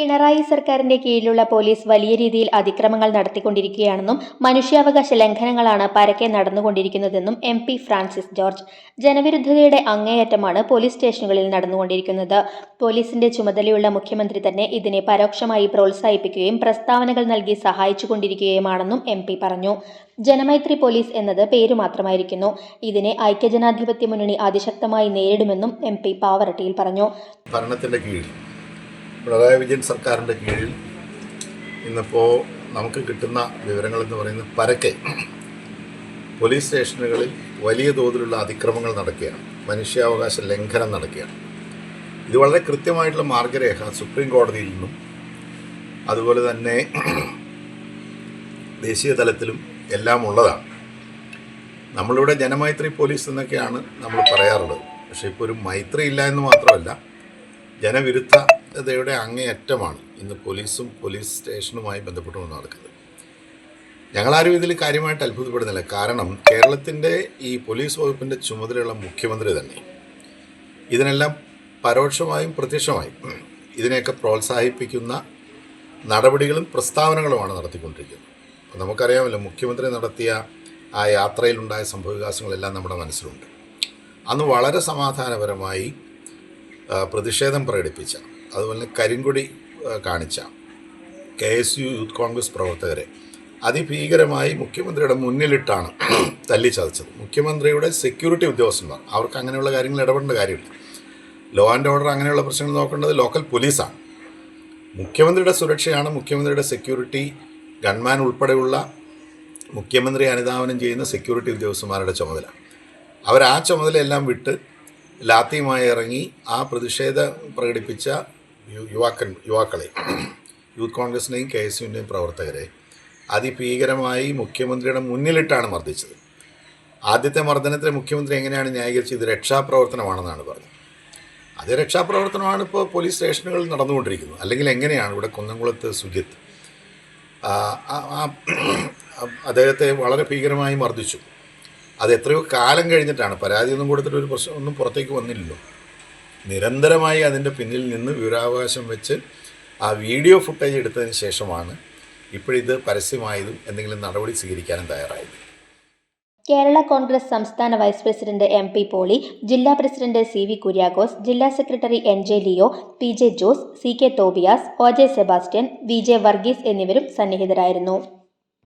പിണറായി സർക്കാരിന്റെ കീഴിലുള്ള പോലീസ് വലിയ രീതിയിൽ അതിക്രമങ്ങൾ നടത്തിക്കൊണ്ടിരിക്കുകയാണെന്നും മനുഷ്യാവകാശ ലംഘനങ്ങളാണ് പരക്കെ നടന്നുകൊണ്ടിരിക്കുന്നതെന്നും എം പി ഫ്രാൻസിസ് ജോർജ്. ജനവിരുദ്ധതയുടെ അങ്ങേയറ്റമാണ് പോലീസ് സ്റ്റേഷനുകളിൽ നടന്നുകൊണ്ടിരിക്കുന്നത്. പോലീസിന്റെ ചുമതലയുള്ള മുഖ്യമന്ത്രി തന്നെ ഇതിനെ പരോക്ഷമായി പ്രോത്സാഹിപ്പിക്കുകയും പ്രസ്താവനകൾ നൽകി സഹായിച്ചുകൊണ്ടിരിക്കുകയുമാണെന്നും എം പി പറഞ്ഞു. ജനമൈത്രി പോലീസ് എന്നത് പേരു മാത്രമായിരിക്കുന്നു. ഇതിനെ ഐക്യജനാധിപത്യ മുന്നണി അതിശക്തമായി നേരിടുമെന്നും എം പി പാവറട്ടിയിൽ പറഞ്ഞു. ഭരണത്തിന്റെ കീഴിൽ പിണറായി വിജയൻ സർക്കാരിന്റെ കീഴിൽ ഇന്നിപ്പോൾ നമുക്ക് കിട്ടുന്ന വിവരങ്ങളെന്ന് പറയുന്നത് പരക്കെ പോലീസ് സ്റ്റേഷനുകളിൽ വലിയ തോതിലുള്ള അതിക്രമങ്ങൾ നടക്കുകയാണ്. മനുഷ്യാവകാശ ലംഘനം നടക്കുകയാണ്. ഇത് വളരെ കൃത്യമായിട്ടുള്ള മാർഗരേഖ സുപ്രീം കോടതിയിൽ നിന്നും അതുപോലെ തന്നെ ദേശീയ തലത്തിലും എല്ലാം ഉള്ളതാണ്. നമ്മളിവിടെ ജനമൈത്രി പോലീസ് എന്നൊക്കെയാണ് നമ്മൾ പറയാറുള്ളത്. പക്ഷേ ഇപ്പോൾ ഒരു മൈത്രി ഇല്ല എന്ന് മാത്രമല്ല ജനവിരുദ്ധതയുടെ അങ്ങേയറ്റമാണ് ഇന്ന് പോലീസും പോലീസ് സ്റ്റേഷനുമായി ബന്ധപ്പെട്ടുകൊണ്ട് നടക്കുന്നത്. ഞങ്ങളാരും ഇതിൽ കാര്യമായിട്ട് അത്ഭുതപ്പെടുന്നില്ല. കാരണം കേരളത്തിന്റെ ഈ പോലീസ് വകുപ്പിന്റെ ചുമതലയുള്ള മുഖ്യമന്ത്രി തന്നെ ഇതിനെല്ലാം പരോക്ഷമായും പ്രത്യക്ഷമായും ഇതിനെയൊക്കെ പ്രോത്സാഹിപ്പിക്കുന്ന നടപടികളും പ്രസ്താവനകളുമാണ് നടത്തിക്കൊണ്ടിരിക്കുന്നത്. അപ്പോൾ നമുക്കറിയാമല്ലോ മുഖ്യമന്ത്രി നടത്തിയ ആ യാത്രയിലുണ്ടായ സംഭവവികാസങ്ങളെല്ലാം നമ്മുടെ മനസ്സിലുണ്ട്. അന്ന് വളരെ സമാധാനപരമായി പ്രതിഷേധം പ്രകടിപ്പിച്ച അതുപോലെ കരിങ്കൊടി കാണിച്ച K S U Youth Congress പ്രവർത്തകരെ. അതിഭീകരമായി മുഖ്യമന്ത്രിയുടെ മുന്നിലിട്ടാണ് തല്ലി ചതച്ചത് മുഖ്യമന്ത്രിയുടെ സെക്യൂരിറ്റി ഉദ്യോഗസ്ഥന്മാർ. അവർക്ക് അങ്ങനെയുള്ള കാര്യങ്ങൾ ഇടപെടേണ്ട കാര്യമില്ല. ലോ ആൻഡ് ഓർഡർ അങ്ങനെയുള്ള പ്രശ്നങ്ങൾ നോക്കേണ്ടത് ലോക്കൽ പോലീസാണ് മുഖ്യമന്ത്രിയുടെ സുരക്ഷയാണ് മുഖ്യമന്ത്രിയുടെ സെക്യൂരിറ്റി. ഗൺമാൻ ഉൾപ്പെടെയുള്ള മുഖ്യമന്ത്രി അനുധാവനം ചെയ്യുന്ന സെക്യൂരിറ്റി ഉദ്യോഗസ്ഥന്മാരുടെ ചുമതല. അവർ ആ ചുമതലയെല്ലാം വിട്ട് ലാത്തിയുമായി ഇറങ്ങി ആ പ്രതിഷേധം പ്രകടിപ്പിച്ച യുവാക്കൻ യുവാക്കളെ. യൂത്ത് കോൺഗ്രസിന്റെയും കെ എസ് യുവിന്റെയും പ്രവർത്തകരെ അതിഭീകരമായി മുഖ്യമന്ത്രിയുടെ മുന്നിലിട്ടാണ് മർദ്ദിച്ചത്. ആദ്യത്തെ മർദ്ദനത്തിന് മുഖ്യമന്ത്രി എങ്ങനെയാണ് ന്യായീകരിച്ചത്? ഇത് രക്ഷാപ്രവർത്തനമാണെന്നാണ് പറഞ്ഞത്. അത് രക്ഷാപ്രവർത്തനമാണ് ഇപ്പോൾ പോലീസ് സ്റ്റേഷനുകളിൽ നടന്നുകൊണ്ടിരിക്കുന്നത്. അല്ലെങ്കിൽ എങ്ങനെയാണ് ഇവിടെ കുന്നംകുളത്ത് സുജിത്ത് അദ്ദേഹത്തെ വളരെ ഭീകരമായി മർദ്ദിച്ചു. അത് എത്രയോ കാലം കഴിഞ്ഞിട്ടാണ്. പരാതിയൊന്നും കൊടുത്തിട്ട് ഒരു പ്രശ്നം ഒന്നും പുറത്തേക്ക് വന്നില്ലല്ലോ. നിരന്തരമായി അതിന്റെ പിന്നിൽ നിന്ന് വിവരാവകാശം വെച്ച് ആ വീഡിയോ ഫുട്ടേജ് എടുത്തതിന് ശേഷമാണ് ഇപ്പോഴിത് പരസ്യമായതും എന്തെങ്കിലും നടപടി സ്വീകരിക്കാനും തയ്യാറായത്. കേരള കോൺഗ്രസ് സംസ്ഥാന vice president M P Poly ജില്ലാ പ്രസിഡന്റ് സി വി കുര്യാക്കോസ് ജില്ലാ secretary N J Leo P J Jose C K Tobias O J Sebastian V J Varghese എന്നിവരും സന്നിഹിതരായിരുന്നു.